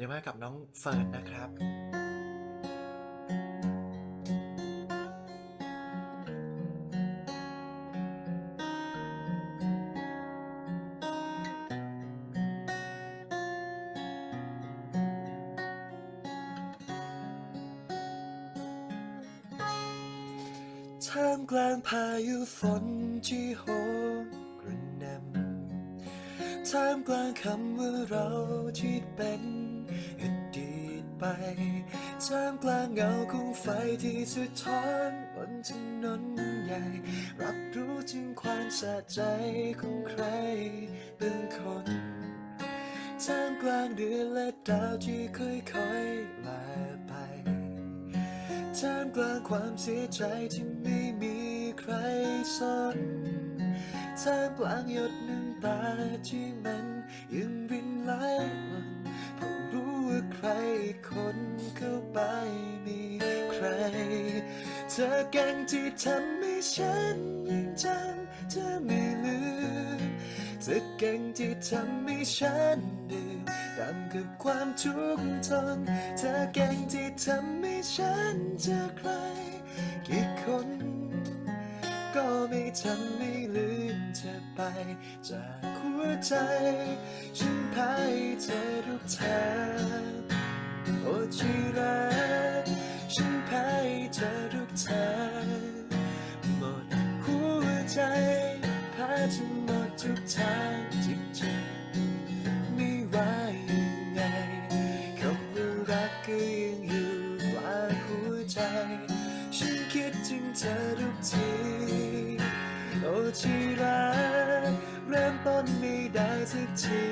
เป็นยังไงบ้ากับน้องเฟิร์นนะครับ ท่ามกลางพายุฝนที่โหมกระหน่ำท่ามกลางคำว่าเราที่เป็น อดีตไปท่ามกลางเงาของไฟที่สะท้อนบนถนนใหญ่ รับรู้ถึงความสะใจของใครเป็นคนท่ามกลางเดือนและดาวที่ค่อยๆลาไปท่ามกลางความเสียใจที่ไม่มีใครสนท่ามกลางหยดน้ำตาที่มันยังรินไหลหลังเพ รู้ว่าใครคนเข้าไปมีใคร เธอเก่งที่ทำให้ฉันยังจำเธอไม่ลืมเธอเก่งที่ทำให้ฉันดื่มดำกับความทุกข์ทนเธอเก่งที่ทำให้ฉันเจอใคร กี่คน ก็ไม่ทำให้ลืม เธอไป จากหัวใจ ฉันพายเธอทุกทางโอ้ที่รักฉันพายเธอทุกทางหมดหัวใจพาเธอหมดทุกทางจริงๆไม่ว่ายังไงคำว่ารักก็ยังอยู่กลาหัวใจ ฉันคิดถึงเธอทุกทีโอ้ที่รัก ได้สักที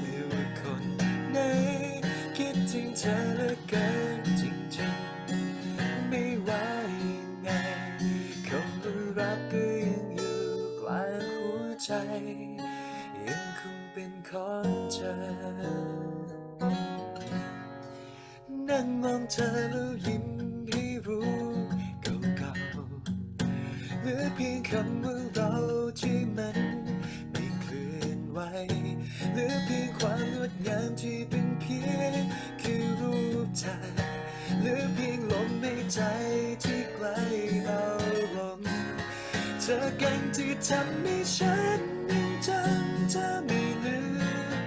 ไม่ว่าคนไหนคิดถึงเธอเหลือเกินจริงๆ ไม่ว่ายังไงคำว่ารักก็ยังอยู่กลางหัวใจ ยังคงเป็นของเธอ นั่งมองเธอแล้วยิ้มให้รู้เก่าๆเหลือเพียงคำว่าเราที่มัน ไหวเหลือเพียงความงดงามที่เป็นเพียงคือรูปถ่ายหลือเพียงลมหายใจที่ใกลเราลงเธอเก่งที่ทำให้ฉันยังจำเธอไม่ลืม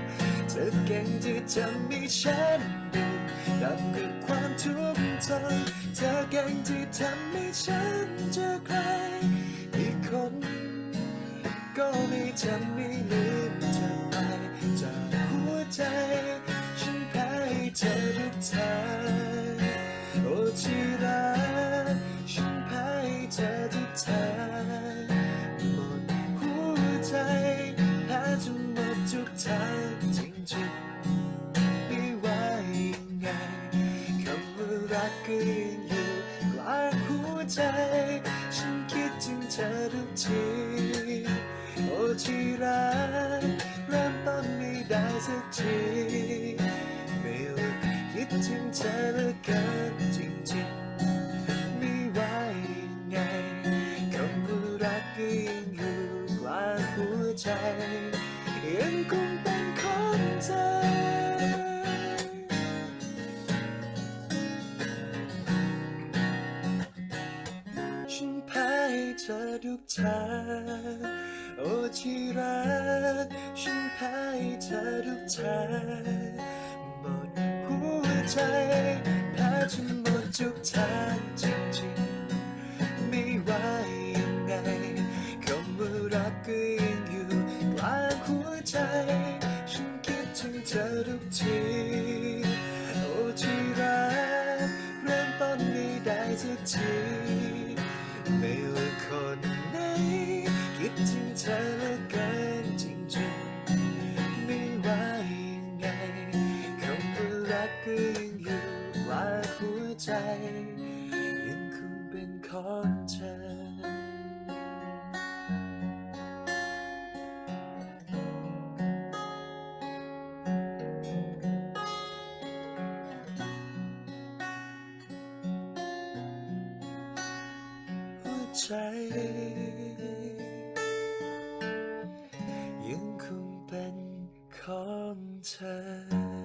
เธอเก่งที่ทำให้ฉันดื่มกับความทุกข์ทนเธอเก่งที่ทำให้ฉันเจอใคร ก็ไม่ลืมเธอไปจากหัวใจ ฉันแพ้ให้เธอทุกทางโอ้ที่รักฉันแพ้ให้เธอทุกทางหมดหัวใจแพ้จนหมดทุกทางจริงๆไม่ว่ายังไงคำว่ารักก็ยังอยู่กลางหัวใจ ฉันคิดถึงเธอทุกที ที่รักเริ่มต้นไม่ได้สักทีไม่เลิกคิดถึงเธอเหลือเกินจริงๆไม่ว่ายังไงคำว่ารักก็ยังอยู่กลางหัวใจยังคงเป็นของเธอฉันแพ้ให้เธอทุกทาง โอ้ที่รัก ฉันแพ้เธอทุกทางหมดหัวใจแพ้จนหมดทุกทางจริงๆไม่ว่ายังไงคำว่ารักก็ยังอยู่กลางหัวใจ ฉันคิดถึงเธอทุกทีโอ้ที่รักเริ่มต้นไม่ได้สักทีไม่ กก็ยังอยู่กลาหัวใจ ยังคงเป็นของเธอหัวใจยังคงเป็นของเธอ